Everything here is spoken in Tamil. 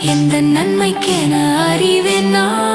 எந்த நன்மைக்கென அறிவேன் நான்?